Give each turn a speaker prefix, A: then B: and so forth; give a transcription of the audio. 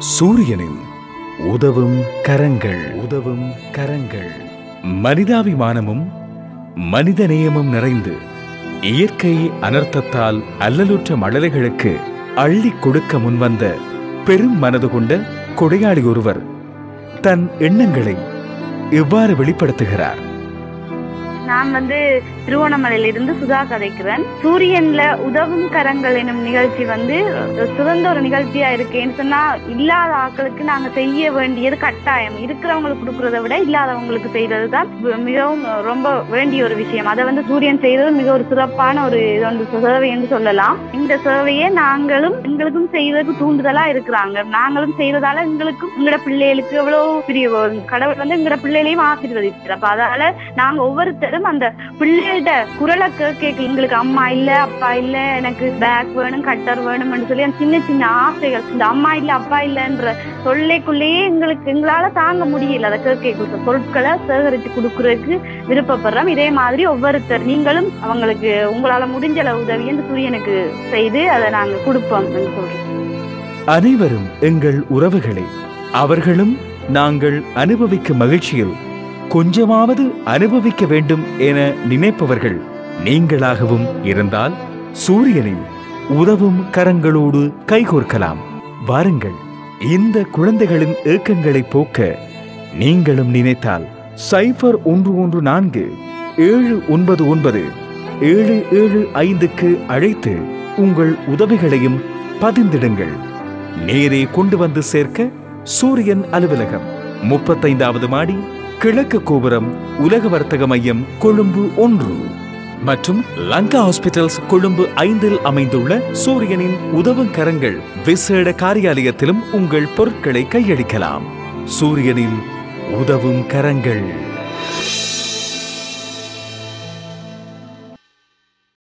A: சூரியனின் உதவும் கரங்கள். உதவும் கரங்கள். மனிதாபிமானமும் மனித நேயமும் நிறைந்து இயற்கை அனர்த்தத்தால் அல்லலுற்ற மழலைகளுக்கு அள்ளிக் கொடுக்க முன்வந்த பெரும் மனது கொண்ட கொடையாளி ஒருவர் தன் எண்ணங்களை இவ்வாறு வெளிப்படுத்துகிறார்.
B: நான் வந்து திருவண்ணாமலையிலிருந்து சுதா கதைக்கிறேன். சூரியன்ல உதவும் கரங்கள் எனும் நிகழ்ச்சி வந்து சிறந்த ஒரு நிகழ்ச்சியா இருக்கேன்னு சொன்னா இல்லாத ஆட்களுக்கு நாங்க செய்ய வேண்டியது கட்டாயம். இருக்கிறவங்களுக்கு கொடுக்கறத விட இல்லாதவங்களுக்கு செய்யறது தான் மிகவும் ரொம்ப வேண்டிய ஒரு விஷயம். அதை வந்து சூரியன் செய்தது மிக ஒரு சிறப்பான ஒரு இது சேவை என்று சொல்லலாம். இந்த சேவையை நாங்களும் எங்களுக்கும் செய்வதற்கு தூண்டுதலா இருக்கிறாங்க. நாங்களும் செய்யறதால எங்களுக்கும் எங்களோட பிள்ளைகளுக்கு எவ்வளவு பெரிய கடவுள் வந்து எங்களோட பிள்ளைகளையும் ஆசீர்வதிக்கிறார். அப்ப அதால நாங்க ஒவ்வொருத்தரும் அந்த பிள்ளைகிட்ட குரலை கேட்க எங்களுக்கு அம்மா இல்ல அப்பா இல்ல எனக்கு பேக் வேணும் கட்டர் வேணும்னு சொல்லி அந்த சின்ன சின்ன ஆசைகள் இந்த அம்மா இல்ல அப்பா இல்லன்ற தொல்லைக்குள்ளேயே எங்களுக்கு எங்களால தாங்க முடியல. அதை கேட்க பொருட்களை சேகரித்து கொடுக்கறதுக்கு விருப்பப்படுறோம். இதே மாதிரி ஒவ்வொருத்தர் நீங்களும் அவங்களுக்கு உங்களால முடிஞ்ச அளவு உதவி இந்த சூரியனுக்கு செய்து அதை நாங்க கொடுப்போம் சொல்றோம்.
A: அனைவரும் எங்கள் உறவுகளே. அவர்களும் நாங்கள் அனுபவிக்கும் மகிழ்ச்சியில் கொஞ்சமாவது அனுபவிக்க வேண்டும் என நினைப்பவர்கள் நீங்களாகவும் இருந்தால் சூரியனின் உதவும் கரங்களோடு கைகோர்க்கலாம். வாருங்கள் இந்த குழந்தைகளின் ஏக்கங்களை போக்க நீங்களும் நினைத்தால் சைபர் ஒன்று ஒன்று நான்கு ஏழு ஒன்பது ஒன்பது ஏழு ஏழு ஐந்துக்கு அழைத்து உங்கள் உதவிகளையும் பதிந்திடுங்கள். நேரே கொண்டு வந்து சேர்க்க சூரியன் அலுவலகம் முப்பத்தைந்தாவது மாடி கிழக்கு கோபுரம் உலக வர்த்தக மையம் கொழும்பு ஒன்று. மற்றும் லங்கா ஹாஸ்பிட்டல்ஸ் கொழும்பு ஐந்தில் அமைந்துள்ள சூரியனின் உதவும் கரங்கள் விசேட காரியாலயத்திலும் உங்கள் பொருட்களை கையளிக்கலாம். சூரியனின் உதவும் கரங்கள்